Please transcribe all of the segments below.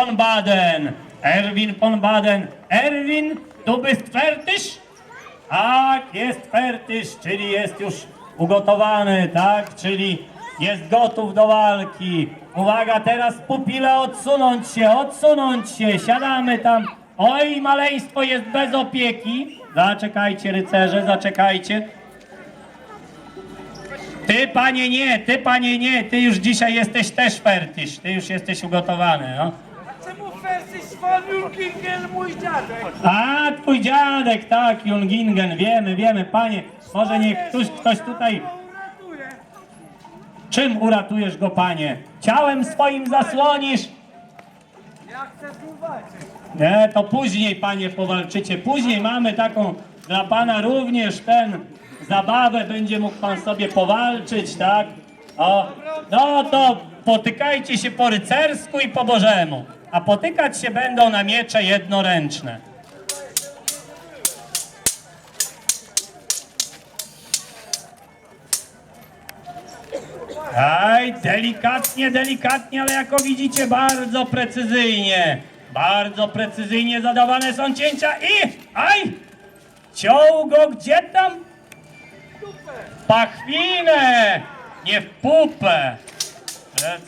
von Baden. Erwin von Baden. Erwin, du bist fertig? Tak, jest fertyż, czyli jest już ugotowany, tak? Czyli jest gotów do walki. Uwaga, teraz pupile odsunąć się, odsunąć się, siadamy tam. Oj, maleństwo jest bez opieki. Zaczekajcie, rycerze, zaczekajcie. Ty, panie, nie, ty, panie, nie, ty już dzisiaj jesteś też fertyż, ty już jesteś ugotowany, no. Fercis von Jurgingen, mój dziadek? A, twój dziadek, tak, Jungingen, wiemy, wiemy, panie. Może niech ktoś, ktoś tutaj... Czym uratujesz go, panie? Ciałem swoim zasłonisz? Ja chcę tu walczyć. Nie, to później, panie, powalczycie. Później mamy taką dla pana również ten zabawę, będzie mógł pan sobie powalczyć, tak? O, no to potykajcie się po rycersku i po bożemu, a potykać się będą na miecze jednoręczne. Aj, delikatnie, delikatnie, ale jako widzicie bardzo precyzyjnie. Bardzo precyzyjnie zadawane są cięcia i... Aj! Ciął go gdzie tam? Pachwinę! Nie w pupę!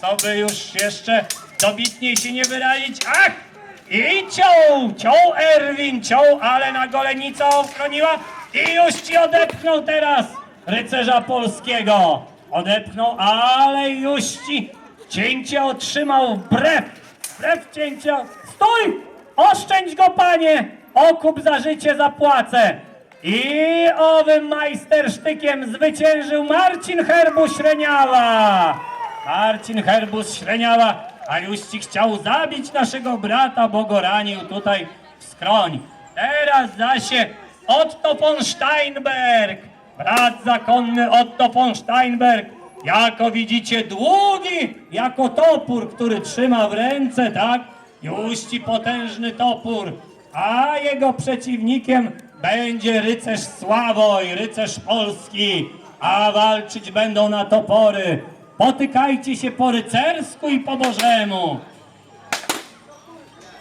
Co by już jeszcze dobitniej się nie wyrazić? Ach! I ciął! Ciął Erwin, ciął, ale na golenica ochroniła i już ci odepchnął teraz rycerza polskiego. Odepchnął, ale już ci cięcie otrzymał wbrew, wbrew cięcia. Stój! Oszczędź go, panie! Okup za życie zapłacę. I owym majstersztykiem zwyciężył Marcin Herbus Śreniała. Marcin Herbus Śreniała, a już ci chciał zabić naszego brata, bo go ranił tutaj w skroń. Teraz zasie Otto von Steinberg, brat zakonny Otto von Steinberg, jako widzicie długi, jako topór, który trzyma w ręce, tak? Już ci potężny topór, a jego przeciwnikiem będzie rycerz Sławoj, rycerz Polski, a walczyć będą na topory. Potykajcie się po rycersku i po bożemu.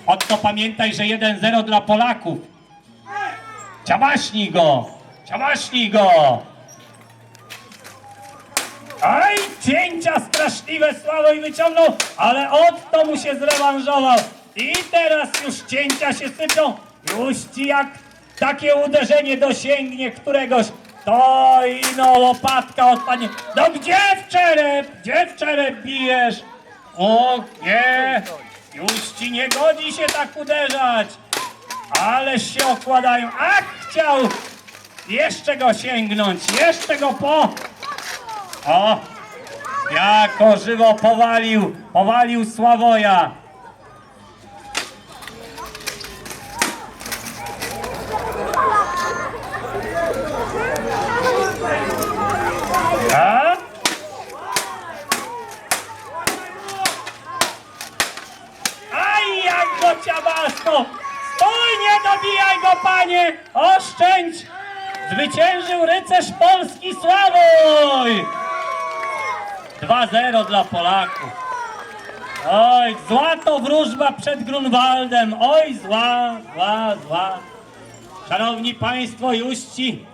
Otto pamiętaj, że 1-0 dla Polaków. Ciabaśnij go! Ciabaśnij go! Aj, cięcia straszliwe Sławoj wyciągnął, ale Otto mu się zrewanżował. I teraz już cięcia się sypią. Już ci jak takie uderzenie dosięgnie któregoś, to i no łopatka odpadnie. No gdzie w? Gdzie w bijesz? O, nie! Już ci nie godzi się tak uderzać. Ależ się okładają. Ach, chciał jeszcze go sięgnąć, jeszcze go po... O! Jako żywo powalił, powalił Sławoja. Jak go ciabasko! Stój, nie dobijaj go, panie! Oszczędź! Zwyciężył rycerz Polski Sławoj! 2-0 dla Polaków. Oj, zła to wróżba przed Grunwaldem. Oj, zła, zła, zła. Szanowni Państwo, już ci